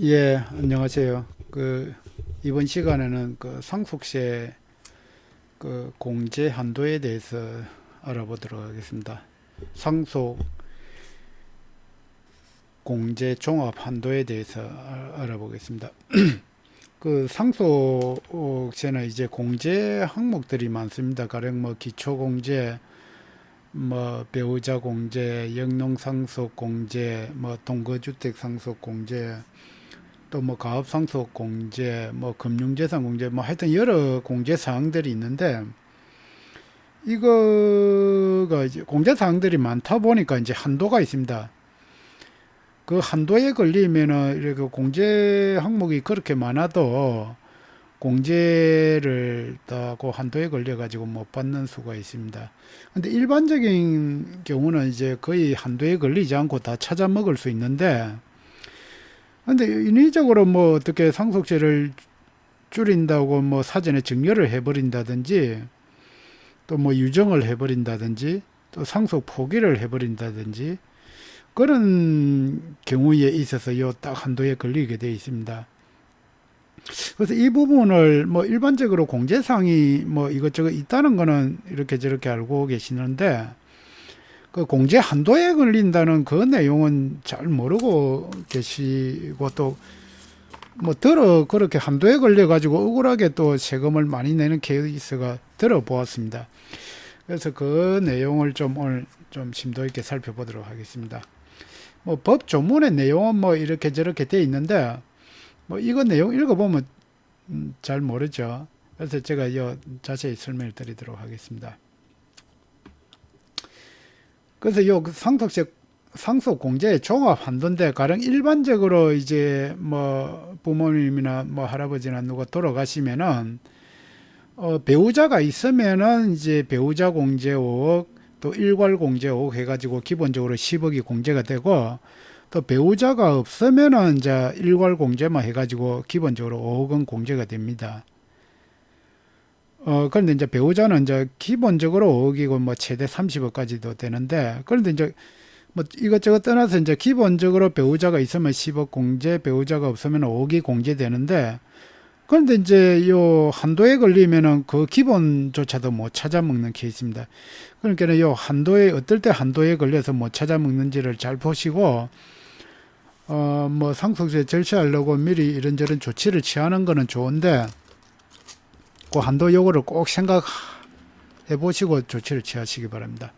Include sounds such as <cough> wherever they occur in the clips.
예, 안녕하세요. 그 이번 시간에는 그 상속세 그 공제 한도에 대해서 알아보도록 하겠습니다. 상속 공제 종합 한도에 대해서 아- 알아보겠습니다. <clears throat> 그 상속세는 이제 공제 항목들이 많습니다. 가령 뭐 기초 공제, 뭐 배우자 공제, 영농 상속 공제, 뭐 동거주택 상속 공제, 또 뭐 가업 상속 공제, 뭐 금융 재산 공제, 뭐 하여튼 여러 공제 사항들이 있는데 이거가 이제 공제 사항들이 많다 보니까 이제 한도가 있습니다. 그 한도에 걸리면은 이렇게 공제 항목이 그렇게 많아도 공제를 따고 한도에 걸려 가지고 못 받는 수가 있습니다. 근데 일반적인 경우는 이제 거의 한도에 걸리지 않고 다 찾아 먹을 수 있는데 근데 인위적으로 뭐 어떻게 상속세를 줄인다고 뭐 사전에 증여를 해버린다든지 또 뭐 유정을 해버린다든지 또 상속 포기를 해버린다든지 그런 경우에 있어서 요 딱 한도에 걸리게 되어 있습니다. 그래서 이 부분을 뭐 일반적으로 공제상이 뭐 이것저것 있다는 거는 이렇게 저렇게 알고 계시는데 그 공제 한도에 걸린다는 그 내용은 잘 모르고 계시고 또 뭐 들어 그렇게 한도에 걸려 가지고 억울하게 또 세금을 많이 내는 케이스가 들어 보았습니다. 그래서 그 내용을 좀 오늘 좀 심도 있게 살펴보도록 하겠습니다. 뭐 법 조문의 내용은 뭐 이렇게 저렇게 돼 있는데 뭐 이거 내용 읽어보면 음, 잘 모르죠. 그래서 제가 이 자세히 설명을 드리도록 하겠습니다. 그래서 요 상속세 상속 공제 종합 한도인데 가령 일반적으로 이제 뭐 부모님이나 뭐 할아버지나 누가 돌아가시면은 어 배우자가 있으면은 이제 배우자 공제 5억 또 일괄 공제 5억 해가지고 기본적으로 10억이 공제가 되고 또 배우자가 없으면은 이제 일괄 공제만 해가지고 기본적으로 5억은 공제가 됩니다. 어, 그런데 이제 배우자는 이제 기본적으로 5억이고 뭐 최대 30억까지도 되는데, 그런데 이제 뭐 이것저것 떠나서 이제 기본적으로 배우자가 있으면 10억 공제, 배우자가 없으면 5억이 공제되는데, 그런데 이제 요 한도에 걸리면은 그 기본조차도 못 찾아 먹는 케이스입니다. 그러니까 요 한도에, 어떨 때 한도에 걸려서 못 찾아 먹는지를 잘 보시고, 어, 뭐 상속세 절차하려고 미리 이런저런 조치를 취하는 거는 좋은데, 그 한도 요구를 꼭 생각해 보시고 조치를 취하시기 바랍니다.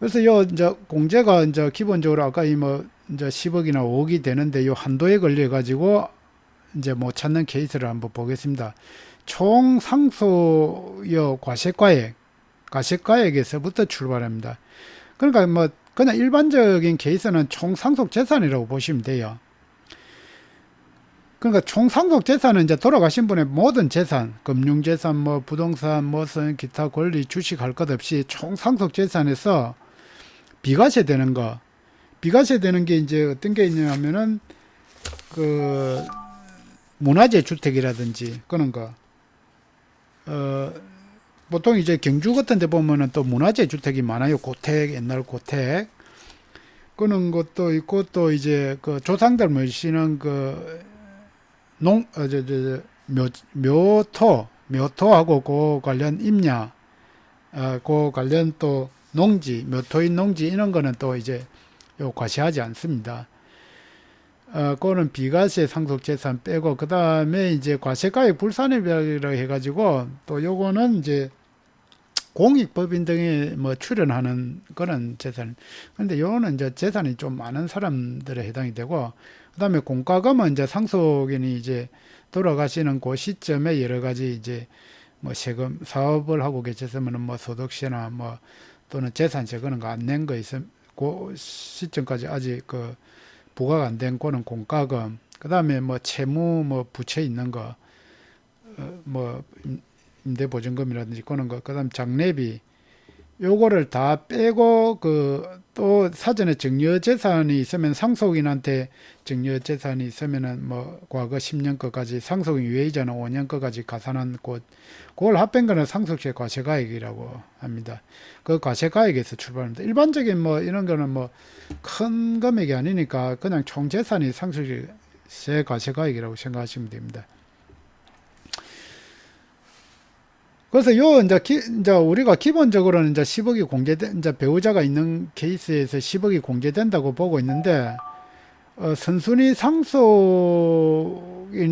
그래서 요 이제 공제가 이제 기본적으로 아까 이 뭐 이제 10억이나 5억이 되는데 요 한도에 걸려 가지고 이제 못 찾는 케이스를 한번 보겠습니다. 총 상속여 과세가액, 과세가액에서부터 출발합니다. 그러니까 뭐 그냥 일반적인 케이스는 총 상속 재산이라고 보시면 돼요. 그러니까 총 상속 재산은 이제 돌아가신 분의 모든 재산, 금융 재산, 뭐 부동산, 무슨 기타 권리, 주식 할 것 없이 총 상속 재산에서 비과세 되는 거. 비과세 되는 게 이제 어떤 게 있냐면은 그 문화재 주택이라든지 그런 거. 어 보통 이제 경주 같은 데 보면은 또 문화재 주택이 많아요. 고택, 옛날 고택. 그런 것도 있고 또 이제 그 조상들 모시는 그 농, 어, 저, 저, 저, 묘, 묘토, 묘토하고 그 관련 임야, 어, 그 관련 또 농지, 묘토인 농지 이런 거는 또 이제 요 과세하지 않습니다. 어, 그거는 비과세 상속재산 빼고 그 다음에 이제 과세가액 불산일별이라고 해가지고 또 요거는 이제 공익법인 등에 뭐 출연하는 그런 재산. 근데 요거는 이제 재산이 좀 많은 사람들에 해당이 되고 그다음에 공과금은 이제 상속인이 이제 돌아가시는 그 시점에 여러 가지 이제 뭐 세금 사업을 하고 계셨으면은 뭐 소득세나 뭐 또는 재산세 그런 거 안 낸 거 있음 그 시점까지 아직 그 부과가 안 된 거는 공과금. 그다음에 뭐 채무 뭐 부채 있는 거 어, 뭐 임대 보증금이라든지 그런 거 그다음 장례비 요거를 다 빼고 그 또 사전에 증여 재산이 있으면 상속인한테 증여 재산이 있으면은 뭐 과거 10년 거까지 상속인 유해이자는 5년 거까지 가산한 곳 그걸 합뺀 거는 상속세 과세가액이라고 합니다. 그 과세가액에서 출발합니다. 일반적인 뭐 이런 거는 뭐 큰 금액이 아니니까 그냥 총 재산이 상속세 세과세가액이라고 생각하시면 됩니다. 그래서 요 이제 기, 이제 우리가 기본적으로는 이제 10억이 공개된 이제 배우자가 있는 케이스에서 10억이 공개된다고 보고 있는데 어, 선순위 상속인이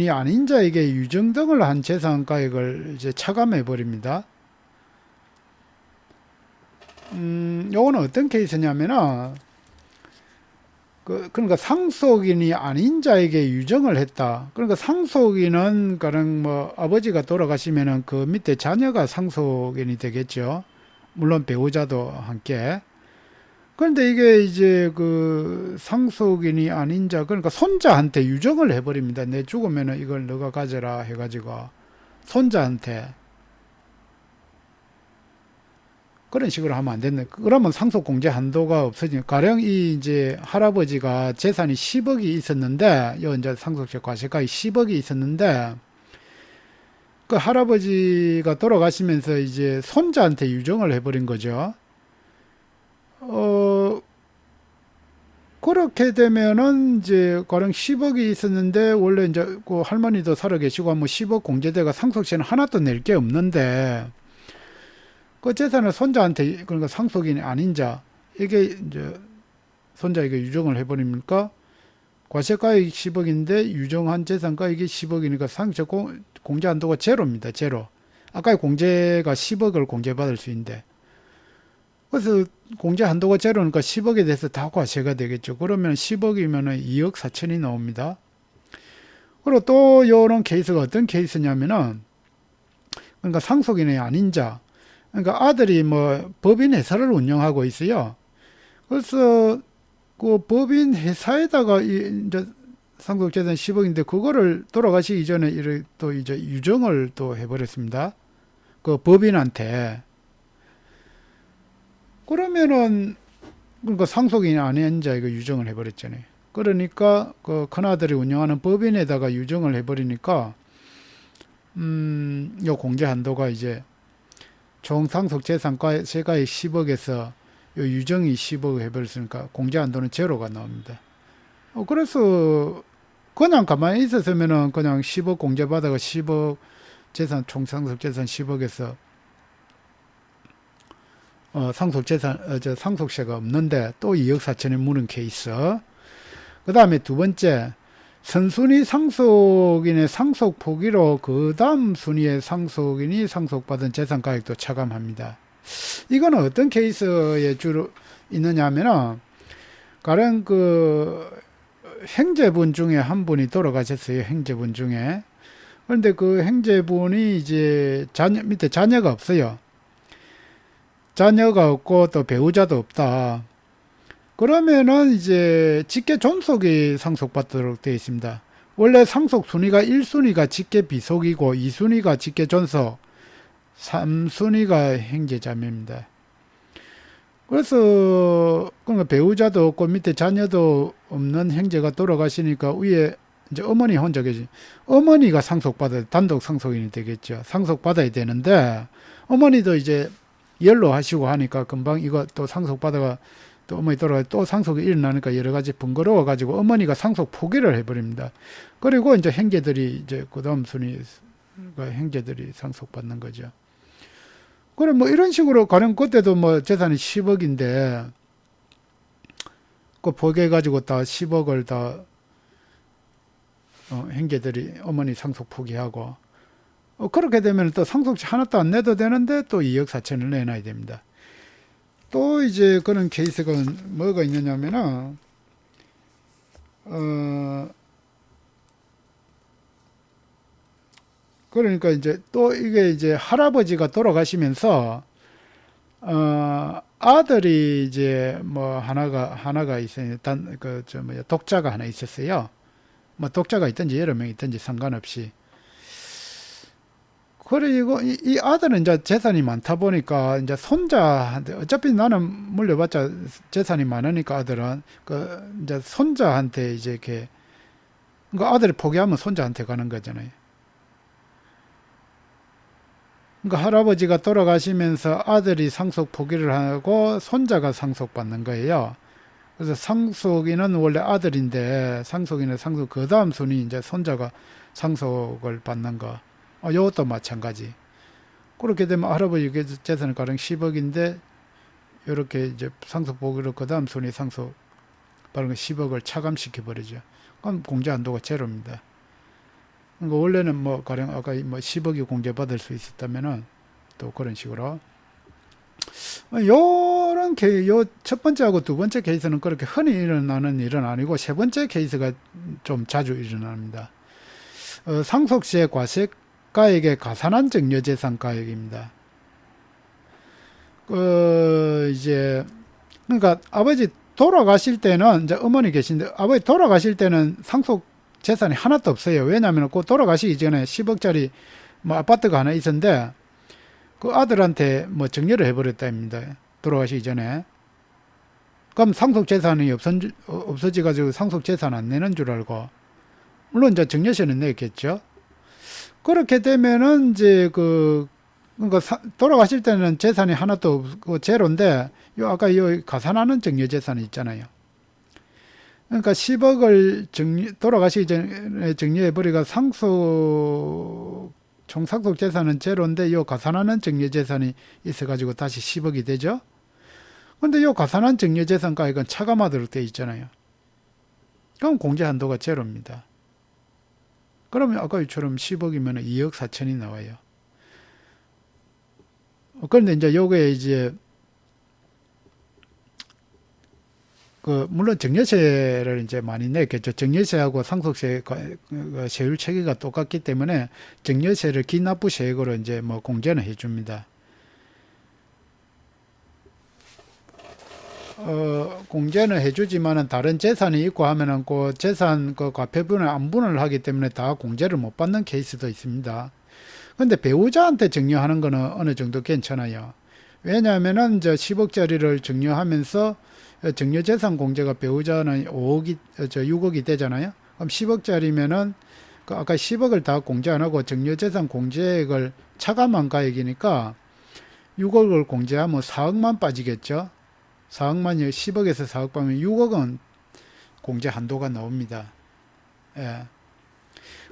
아닌 자에게 유증 등을 한 재산가액을 이제 차감해 버립니다. 음, 요거는 어떤 케이스냐면은 그, 그러니까 상속인이 아닌 자에게 유정을 했다. 그러니까 상속인은 가령 뭐 아버지가 돌아가시면은 그 밑에 자녀가 상속인이 되겠죠. 물론 배우자도 함께. 그런데 이게 이제 그 상속인이 아닌 자, 그러니까 손자한테 유정을 해버립니다. 내 죽으면은 이걸 너가 가져라 해가지고 손자한테 그런 식으로 하면 안 됐네. 그러면 상속 공제 한도가 없어지니 가령 이 이제 할아버지가 재산이 10억이 있었는데 요 이제 상속세 과세가이 10억이 있었는데 그 할아버지가 돌아가시면서 이제 손자한테 유정을 해버린 거죠. 어 그렇게 되면은 이제 가령 10억이 있었는데 원래 이제 그 할머니도 살아 계시고 뭐 10억 공제대가 상속세는 하나도 낼 게 없는데 그 재산을 손자한테 그러니까 상속인이 아닌 자 이게 이제 손자에게 유정을 해버립니까? 과세가액 10억인데 유정한 재산가액이 10억이니까 상속 공제 한도가 제로입니다. 제로. 아까 공제가 10억을 공제받을 수 있는데 그래서 공제 한도가 제로니까 10억에 대해서 다 과세가 되겠죠. 그러면 10억이면은 2억 4천이 나옵니다. 그리고 또 이런 케이스가 어떤 케이스냐면은 그러니까 상속인이 아닌 자 그러니까 아들이 뭐 법인 회사를 운영하고 있어요. 그래서 그 법인 회사에다가 이 이제 상속재산 10억인데 그거를 돌아가시기 전에 이를 또 이제 유정을 또 해버렸습니다. 그 법인한테 그러면은 그러니까 상속인이 아닌 자에게 유정을 해버렸잖아요. 그러니까 그 큰아들이 운영하는 법인에다가 유정을 해버리니까 음요 공제 한도가 이제 총 상속 재산가 세가액 10억에서 요 유정이 10억 해버렸으니까 공제 한 도는 제로가 나옵니다. 어, 그래서 그냥 가만히 있었으면은 그냥 10억 공제 받아가 10억 재산 총 상속 재산 10억에서 어, 상속 재산 어, 저 상속세가 없는데 또 2억 4천에 무는 케이스. 그 다음에 두 번째 선순위 상속인의 상속 포기로 그 다음 순위의 상속인이 상속받은 재산 가액도 차감합니다. 이거는 어떤 케이스에 주로 있느냐 하면은 가령 그 행제분 중에 한 분이 돌아가셨어요. 행제분 중에. 그런데 그 행제분이 이제 자녀 밑에 자녀가 없어요. 자녀가 없고 또 배우자도 없다. 그러면은 이제 직계 존속이 상속받도록 되어 있습니다. 원래 상속 순위가 1순위가 직계 비속이고 2순위가 직계 존속, 3순위가 행제자매입니다. 그래서 그러니까 배우자도 없고 밑에 자녀도 없는 행제가 돌아가시니까 위에 이제 어머니 혼자 계시. 어머니가 상속받아 단독 상속인이 되겠죠. 상속받아야 되는데 어머니도 이제 연로하시고 하니까 금방 이거 또 상속받아가 또 어머니 돌아가 또 상속이 일어나니까 여러 가지 번거로워 가지고 어머니가 상속 포기를 해버립니다. 그리고 이제 행제들이 이제 그다음 순위가 행제들이 상속받는 거죠. 그래 뭐 이런 식으로 가령 그때도 뭐 재산이 10억인데 그 포기해 가지고 다 10억을 다 어, 행제들이 어머니 상속 포기하고 어, 그렇게 되면 또 상속세 하나도 안 내도 되는데 또 2억 4천을 내놔야 됩니다. 또 이제 그런 케이스가 뭐가 있느냐면은 어 그러니까 이제 또 이게 이제 할아버지가 돌아가시면서 어 아들이 이제 뭐 하나가 하나가 있어요. 단그저 뭐야 독자가 하나 있었어요. 뭐 독자가 있든지 여러 명 있든지 상관없이 그리고 이, 이 아들은 이제 재산이 많다 보니까 이제 손자한테 어차피 나는 물려봤자 재산이 많으니까 아들은 그 이제 손자한테 이제 이렇게 그러니까 아들이 포기하면 손자한테 가는 거잖아요. 그러니까 할아버지가 돌아가시면서 아들이 상속 포기를 하고 손자가 상속받는 거예요. 그래서 상속인은 원래 아들인데 상속인의 상속 그 다음 순위 이제 손자가 상속을 받는 거. 어, 이것도 마찬가지. 그렇게 되면 할아버지 재산은 가령 10억인데 이렇게 이제 상속 보기로 그 다음 순위 상속 거 10억을 차감시켜 버리죠. 그럼 공제 한도가 제로입니다. 그러니까 원래는 뭐 가령 아까 뭐 10억이 공제받을 수 있었다면은 또 그런 식으로 요런 케, 요첫 번째하고 두 번째 케이스는 그렇게 흔히 일어나는 일은 아니고 세 번째 케이스가 좀 자주 일어납니다. 어, 상속세 과세 가액의 가산한 증여재산 가액입니다. 어, 이제 그러니까 아버지 돌아가실 때는 이제 어머니 계신데 아버지 돌아가실 때는 상속 재산이 하나도 없어요. 왜냐하면 그 돌아가시기 전에 10억짜리 뭐 아파트가 하나 있었는데 그 아들한테 뭐 정리를 해버렸다입니다. 돌아가시기 전에. 그럼 상속 재산이 없어지 가지고 상속 재산 안 내는 줄 알고 물론 이제 정려세는 냈겠죠. 그렇게 되면은 이제 그 그러니까 사, 돌아가실 때는 재산이 하나도 없고 제로인데 요 아까 요 가산하는 정려 재산이 있잖아요. 그러니까 10억을 정리, 돌아가시기 전에 정리해 버리가 상속 총 상속 재산은 제로인데 요 가산하는 정려 재산이 있어 가지고 다시 10억이 되죠. 근데 요 가산한 정려 재산 가액은 차감하도록 되어 있잖아요. 그럼 공제 한도가 제로입니다. 그러면 아까 이처럼 10억이면 2억 4천이 나와요. 그런데 이제 요게 이제 그 물론 정려세를 이제 많이 냈겠죠. 정려세하고 상속세 그 세율 체계가 똑같기 때문에 정려세를 기납부 세액으로 이제 뭐 공제는 해줍니다. 어, 공제는 해주지만은 다른 재산이 있고 하면은 그 재산 그 과표분을 안분을 하기 때문에 다 공제를 못 받는 케이스도 있습니다. 근데 배우자한테 증여하는 거는 어느 정도 괜찮아요. 왜냐하면은 이제 10억짜리를 증여하면서 증여재산 공제가 배우자는 5억이 저 6억이 되잖아요. 그럼 10억짜리면은 그 아까 10억을 다 공제 안 하고 증여재산 공제액을 차감한 가액이니까 6억을 공제하면 4억만 빠지겠죠. 4억만이 10억에서 4억 빠면 6억은 공제 한도가 나옵니다. 예.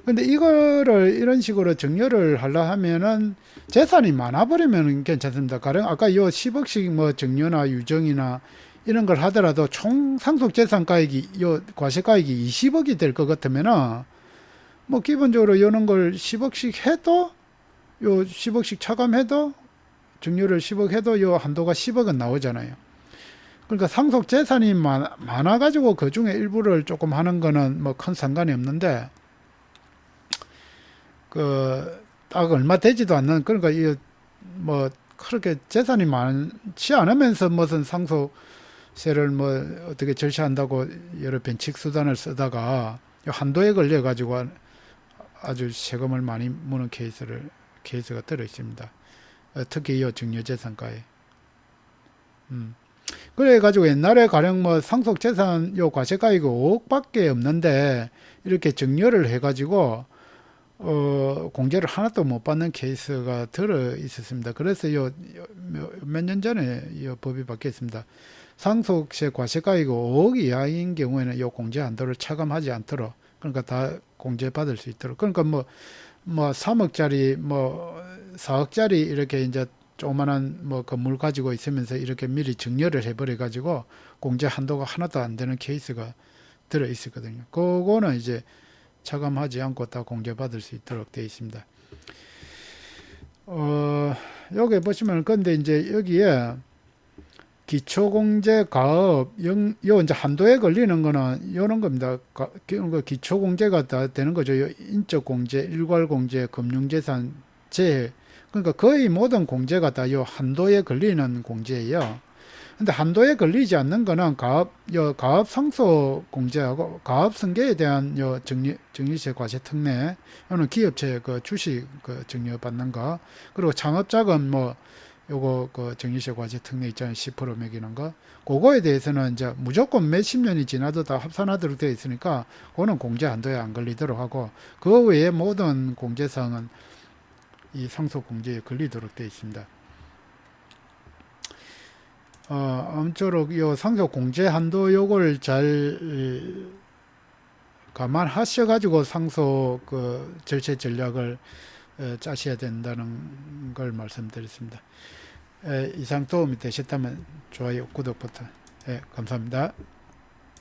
근데 이거를 이런 식으로 정렬을 하려 하면은 재산이 많아 버리면 괜찮습니다. 가령 아까 요 10억씩 뭐 정려나 유정이나 이런 걸 하더라도 총 상속 재산 가액이 요 과세 가액이 20억이 될 것 같으면은 뭐 기본적으로 이런 걸 10억씩 해도 요 10억씩 차감해도 증여를 10억 해도 요 한도가 10억은 나오잖아요. 그러니까 상속 재산이 많아, 많아 가지고 그 중에 일부를 조금 하는 거는 뭐 큰 상관이 없는데 그 딱 얼마 되지도 않는 그러니까 이뭐 그렇게 재산이 많지 않으면서 무슨 상속세를 뭐 어떻게 절차한다고 여러 변칙 수단을 쓰다가 한도에 걸려 가지고 아주 세금을 많이 무는 케이스를 케이스가 들어 있습니다. 어, 특히 이 증여재산가에. 음. 그래 가지고 옛날에 가령 뭐 상속 재산 요 과세가액이 5억밖에 없는데 이렇게 증여를 해 가지고 어 공제를 하나도 못 받는 케이스가 들어 있었습니다. 그래서 요 몇년 전에 이 법이 바뀌었습니다. 상속세 과세가액이 5억 이하인 경우에는 요 공제 한도를 차감하지 않도록 그러니까 다 공제 받을 수 있도록 그러니까 뭐뭐 뭐 3억짜리 뭐 4억짜리 이렇게 이제 조그만한 뭐 건물 가지고 있으면서 이렇게 미리 증여를 해버려 가지고 공제 한도가 하나도 안 되는 케이스가 들어 있었거든요. 그거는 이제 차감하지 않고 다 공제받을 수 있도록 되어 있습니다. 어, 여기 보시면 근데 이제 여기에 기초공제 가업 영, 요 이제 한도에 걸리는 거는 요런 겁니다. 가, 기초공제가 다 되는 거죠. 인적공제, 일괄공제, 금융재산, 재해 그러니까 거의 모든 공제가 다 요 한도에 걸리는 공제예요. 근데 한도에 걸리지 않는 거는 가업, 요 가업 상속 공제하고 가업 승계에 대한 요 정리, 정리세 과세 특례, 요는 기업체 그 주식 그 증여 받는 거, 그리고 창업 자금 뭐 요거 그 정리세 과세 특례 있잖아요. 10% 매기는 거. 그거에 대해서는 이제 무조건 몇 십 년이 지나도 다 합산하도록 되어 있으니까 그거는 공제 한도에 안 걸리도록 하고 그 외에 모든 공제사항은 이 상속 공제에 걸리도록 되어 있습니다. 어, 아무쪼록 요 상속 공제 한도 요걸 잘 이, 감안하셔 가지고 상속 그 절체 전략을 어, 짜셔야 된다는 걸 말씀드렸습니다. 에, 이상 도움이 되셨다면 좋아요, 구독 버튼 예, 감사합니다.